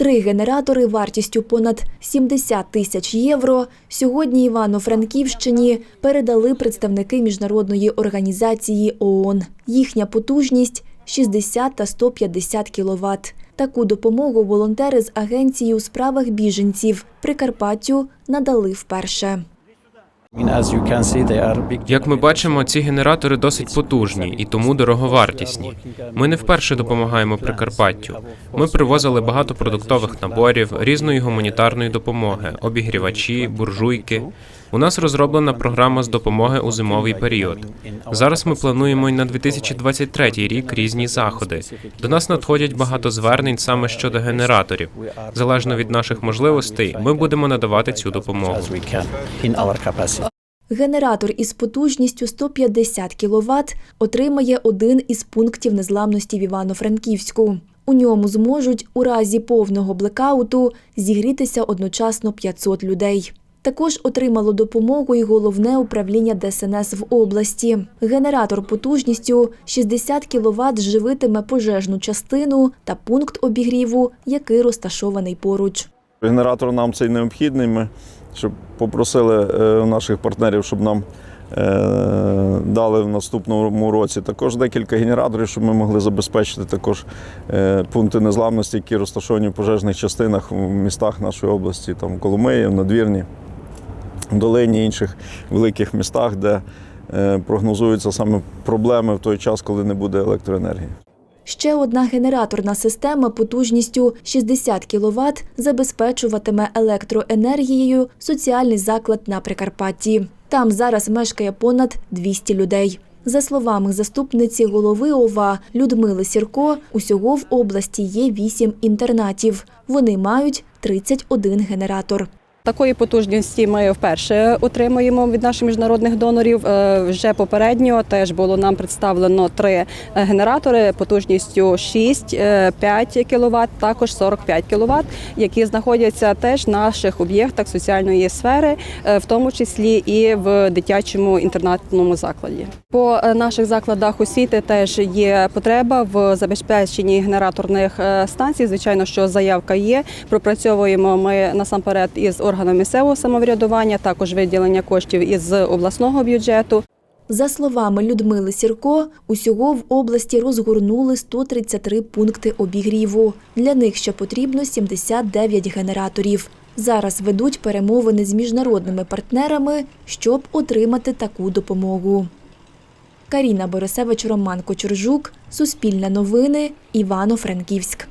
Три генератори вартістю понад 70 тисяч євро сьогодні Івано-Франківщині передали представники міжнародної організації ООН. Їхня потужність 60 та 150 кВт. Таку допомогу волонтери з агенції у справах біженців Прикарпаттю надали вперше. Як ми бачимо, ці генератори досить потужні і тому дороговартісні. Ми не вперше допомагаємо Прикарпаттю. Ми привозили багато продуктових наборів, різної гуманітарної допомоги, обігрівачі, буржуйки. У нас розроблена програма з допомоги у зимовий період. Зараз ми плануємо й на 2023 рік різні заходи. До нас надходять багато звернень саме щодо генераторів. Залежно від наших можливостей, ми будемо надавати цю допомогу. Генератор із потужністю 150 кВт отримає один із пунктів незламності в Івано-Франківську. У ньому зможуть у разі повного блекауту зігрітися одночасно 500 людей. Також отримало допомогу і головне управління ДСНС в області. Генератор потужністю 60 кВт живитиме пожежну частину та пункт обігріву, який розташований поруч. Генератор нам цей необхідний. Ми щоб попросили е, наших партнерів, щоб нам е, дали в наступному році також декілька генераторів, щоб ми могли забезпечити також е, пункти незламності, які розташовані в пожежних частинах в містах нашої області, там Коломиї, Надвірні, Долині, інших великих містах, де е, прогнозуються саме проблеми в той час, коли не буде електроенергії. Ще одна генераторна система потужністю 60 кВт забезпечуватиме електроенергією соціальний заклад на Прикарпатті. Там зараз мешкає понад 200 людей. За словами заступниці голови ОВА Людмили Сірко, усього в області є 8 інтернатів. Вони мають 31 генератор. Такої потужності ми вперше отримуємо від наших міжнародних донорів. Е, Вже попередньо теж було нам представлено три генератори потужністю 6, 5 кВт, також 45 кВт, які знаходяться теж в наших об'єктах соціальної сфери, е, в тому числі і в дитячому інтернатному закладі. По е, наших закладах освіти теж є потреба в забезпеченні генераторних е, станцій. Звичайно, що заявка є. Пропрацьовуємо ми насамперед із органом місцевого самоврядування, також виділення коштів із обласного бюджету. За словами Людмили Сірко, усього в області розгорнули 133 пункти обігріву. Для них ще потрібно 79 генераторів. Зараз ведуть перемовини з міжнародними партнерами, щоб отримати таку допомогу. Каріна Борисевич, Роман Кочержук, Суспільне новини, Івано-Франківськ.